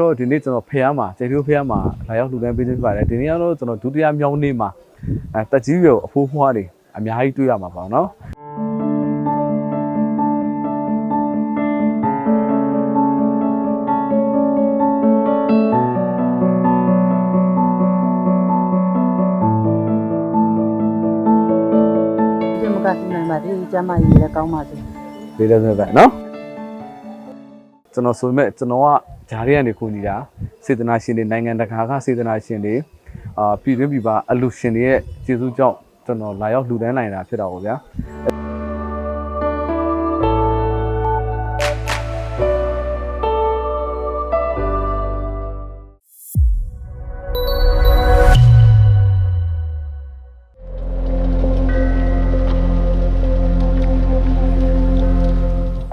တော့ဒီနေ့ကျွန်တော်ဖះမှာကျေတူဖះမှာလာရောက်လှူဒန်းပေးခြင်းဖြစ်ပါတယ်ဒီနေ့ကတော့ကျွန်တော်ဒုတိယမြောင်းနေ့မှာအဲတက်ကြီးရောအဖိုးဖွားတွေအများကြီးတွေ့ရမှာပေါ့နော်ကစီမံပါသေးကျမကြီးလည်းကောင်းပါစေ။ဒီလိုဆိုပဲနော်။ ကျွန်တော်ဆိုမဲ့ကျွန်တော်ကဂျားတွေကနေကူညီတာစေတနာရှင်တွေနိုင်ငံတကာကစေတနာရှင်တွေအာပြည်တွင်းပြည်ပအလူရှင်တွေရဲ့ကျေးဇူးကြောင့်ကျွန်တော်လာရောက်လှူဒန်းနိုင်တာဖြစ်တာပေါ့ဗျာ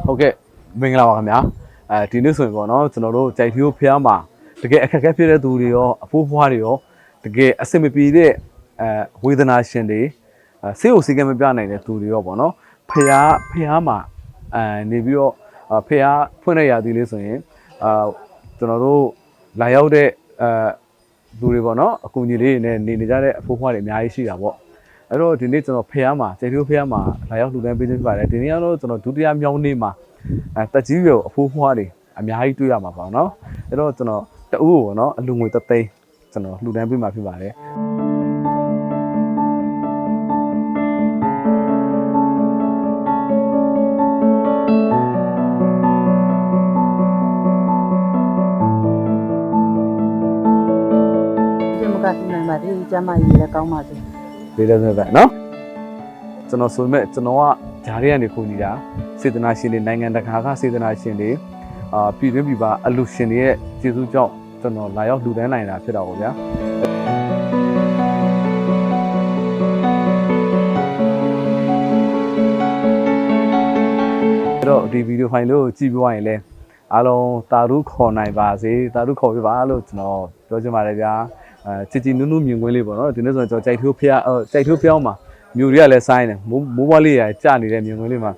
ဟုတ်ကဲ့မင်္ဂလာပါခင်ဗျာ အဲဒီနေ့ဆိုရင်ပေါ့နော်ကျွန်တော်တို့ကြိုက်ထီကိုဖျားမှာတကယ်အခက်အခဲဖြစ်တဲ့သူတွေရောအဖိုးဖွားတွေရောတကယ်အဆင်မပြေတဲ့အဲဝေဒနာရှင်တွေအဲဆေးကိုစီကံမပြနိုင်တဲ့သူတွေရောပေါ့နော်ဖျားဖျားမှာအဲနေပြီးတော့အာဖျားဖွင့်ရရသည်လေးဆိုရင်အာကျွန်တော်တို့လာရောက်တဲ့အဲသူတွေပေါ့နော်အကူကြီးလေးတွေနဲ့နေနေကြတဲ့အဖိုးဖွားတွေအများကြီးရှိတာပေါ့အဲ့တော့ဒီနေ့ကျွန်တော်ဖះမှာကျေတူဖះမှာလာရောက်လှူဒန်းပေးခြင်းဖြစ်ပါတယ်ဒီနေ့ကတော့ကျွန်တော်ဒုတိယမြောက်နေ့မှာ အဲတက်ကြီးရောအဖိုးဖွားတွေအများကြီးတွေ့ရမှာပေါ့နော်အဲ့တော့ကျွန်တော်တအူးကိုပေါ့နော်အလူငွေတသိန်းကျွန်တော်လှူဒန်းပေးမှာဖြစ်ပါတယ်ဒီမှာကစနေမှာဒီကျမကြီးလည်းကောင်းပါစေ။ဒီလိုပဲနော်။ ကျွန်တော်ဆိုပေမဲ့ကျွန်တော်ကဓာတ်ရည်ကနေခုန်နေတာစေတနာရှင်တွေနိုင်ငံတကာကစေတနာရှင်တွေအာပြည်တွင်းပြည်ပအလူရှင်တွေရဲ့ကျေးဇူးကြောင့်ကျွန်တော်လာရောက်လူတန်းနိုင်တာဖြစ်တာပေါ့ဗျာတော့ဒီဗီဒီယိုဖိုင်လေးကိုကြည့်ပြွားရင်လည်းအားလုံးတာရုခေါ်နိုင်ပါစေတာရုခေါ်ပြပါလို့ကျွန်တော်ပြောချင်ပါတယ်ဗျာအဲချစ်ချီနူးနူးမြင်ကွင်းလေးပေါ့နော်ဒီနေ့ဆိုကျွန်တော်ကြိုက်ထိုးဖျားကြိုက်ထိုးဖျောင်းမှာ မြို့တွေကလည်းဆိုင်းတယ်မိုးမိုးဘွားလေးရကြာနေတဲ့မြင်ကွင်းလေးမှာ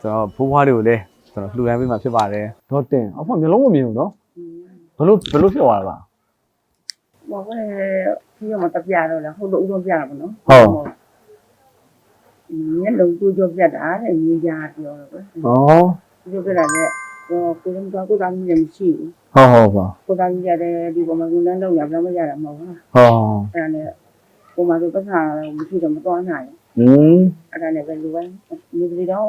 ကျွန်တော်ဘိုးဘွားတွေကိုလည်းကျွန်တော်လှူဒန်းပေးမှာဖြစ်ပါတယ်တော့တင်အဖေမျိုးလုံးမမြင်ဘူးနော်ဘလို့ဘလို့ဖြစ်သွားတာပါဘောကပြီးတော့မတပြတော့လားဟိုလိုဥဆုံးပြတာပေါ့နော်ဟုတ်မျက်လုံးကိုကြောပြတာတဲ့ညီကြပြောတော့ပဲဩကြောပြတာလည်းဟိုကိုလုံးတော့ကိုသားကြီးလည်းမရှိဘူးဟုတ်ဟုတ်ပါကိုသားကြီးရတယ်ဒီပေါ်မှာကိုလန်းတော့ရဘယ်မှမရတာမဟုတ်ဘူးဟောအဲ့ဒါနဲ့ကိုမတို့ပတ်ခါမရှိတော့မတော်နိုင် อืม အဲ့ဒါနဲ့ပဲလူပဲဒီဒီတော့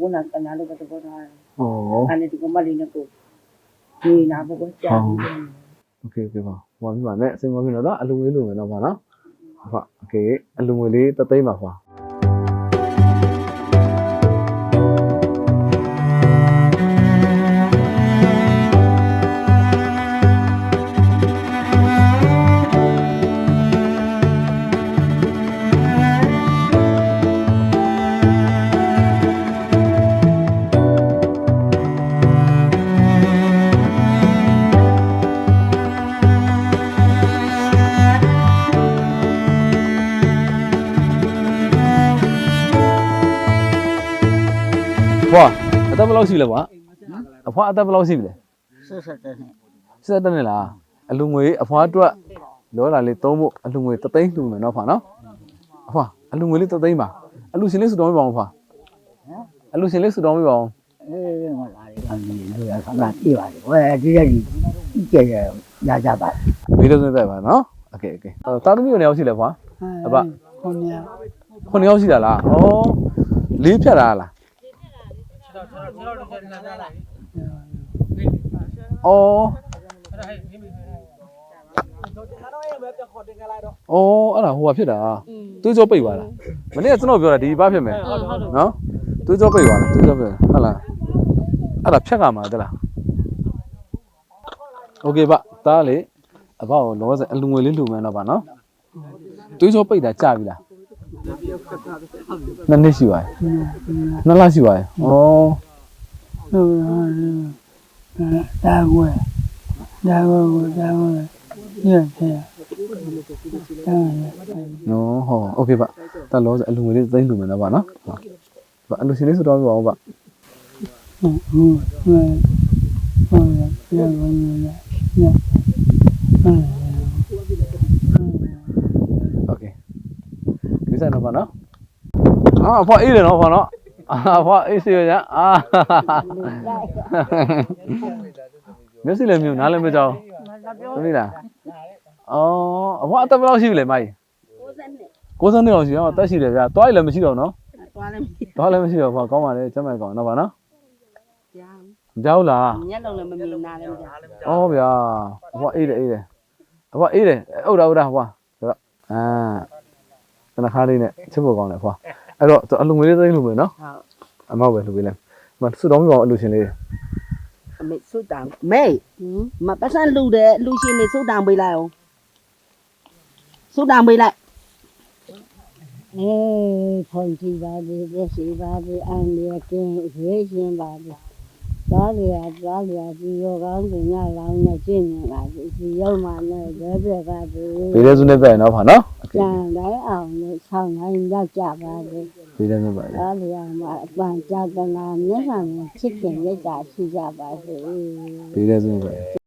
ဝန်နာကနာလို့ပဲတော့တာ ဩ အဲ့ဒီကမလေးနဲ့ကိုဒီနာဘောကကြာပြီ โอเคโอเคပါဟောပြပါနဲ့အစင်မဖြစ်တော့အလူငွေလိုမယ်တော့ပါနော်ဟုတ်โอเคအလူငွေလေးတသိန်းပါခွာ အသက်ဘယ်လောက်ရှိလဲကွာအဖွာအသက်ဘယ်လောက်ရှိပြီလဲ ဆက်ဆက်တဲ့နဲ့ စစ်တက်နေလားအလူငွေအဖွာအတွက်လောတာလေးသုံးဖို့အလူငွေတသိန်းလှူမယ်နော်ဖွာနော်အဖွာအလူငွေလေးတသိန်းပါအလူရှင်လေးစုတောင်းပေးပါဦးဖွာအလူရှင်လေးစုတောင်းပေးပါဦး အေးမလာရအမီလူရဆန္ဒပြေးပါလေဝဲဒီရည်ကြဲကြဲရကြပါ မေးလို့သက်ပါနော်โอเคโอเคတာသမီးကိုနေရောက်ရှိလဲဖွာ အဘ ခွန်ရ ခုနှစ်ယောက်ရှိတာလားဩလေးဖြတ်တာလား ဩအော်အဲ့ဒါဟိုကဖြစ်တာသွေးကြောပိတ်သွားတာမနေ့ကကျွန်တော်ပြောတာဒီဘာဖြစ်မယ်နော်သွေးကြောပိတ်သွားတာသွေးကြောပိတ်ဟုတ်လားအဲ့ဒါဖြတ်ကမှာတလားโอเคဗျတားလေအဘောက်လောဆယ်အလူငွေလေးလူမယ်တော့ပါနော်သွေးကြောပိတ်တာကြာပြီလားနှစ်နှစ်ရှိပါရဲ့နှစ်လရှိပါရဲ့ဩ rồi đa quê đa quê đa quê như thế nó ho ok bạn, ta lo dạy luôn đấy dạy luôn là bạn đó vâng. bạn được xin đấy rồi bảo bạn? Ok. Cái gì à, nó bạn đó à phải đi nó vào nó အာဘာအေးစီရညာအာမျက်စိလည်းမြုံနားလည်းမကြောက်သမီးလားအော်အဘွားအသက်ဘယ်လောက်ရှိပြီလဲမိုက်60နှစ်60လောက်ရှိအောင်တက်ရှိတယ်ဗျာတွားရလည်းမရှိတော့နော်တွားလည်းမရှိတွားလည်းမရှိတော့ဘာကောင်းပါလဲကျမကောင်းတော့ပါနော်ကြောက်လားမျက်လုံးလည်းမမြင်နာလည်းမကြောက်ဩဗျာအဘွားအေးတယ်အေးတယ်အဘွားအေးတယ်ဟုတ်တာဟုတ်တာဟွာဆိုတော့အာတနခါလေးနဲ့ချစ်ဖို့ကောင်းတယ်ဟွာ အဲ့တော့အလုံငွေလေးသိမ်းလို့မယ်နော်ဟုတ်အမောက်ပဲလှူပေးလိုက်အမဆူတောင်းပြပါအောင်အလူရှင်လေးအမေဆုတောင်းမေမပတ်စံလူတယ်လူရှင်နေဆုတောင်းပေးလိုက်အောင်ဆုတောင်းပေးလိုက်အေးဖုန်ကြည့်ပါလေရက်ရှိပါလေအန်လေကင်းရေရှင်ပါလေသားလျာသားလျာဒီရောကောင်းကညလောင်းနဲ့ကျင့်နေပါလေဒီရောက်မှလည်းဘဲဘဲပါလေဒီလေးစုနဲ့ပြန်နော်ဖာနော် ကြံတိုင်းအောင်နဲ့ဆောင်းတိုင်းရောက်ကြပါသေးပေးတဲ့စုပဲသွားလျာမှာအပန်ကြာတနာမျက်နှာနဲ့ချစ်ခင်လက်တာရှိကြပါသေးပေးတဲ့စုပဲ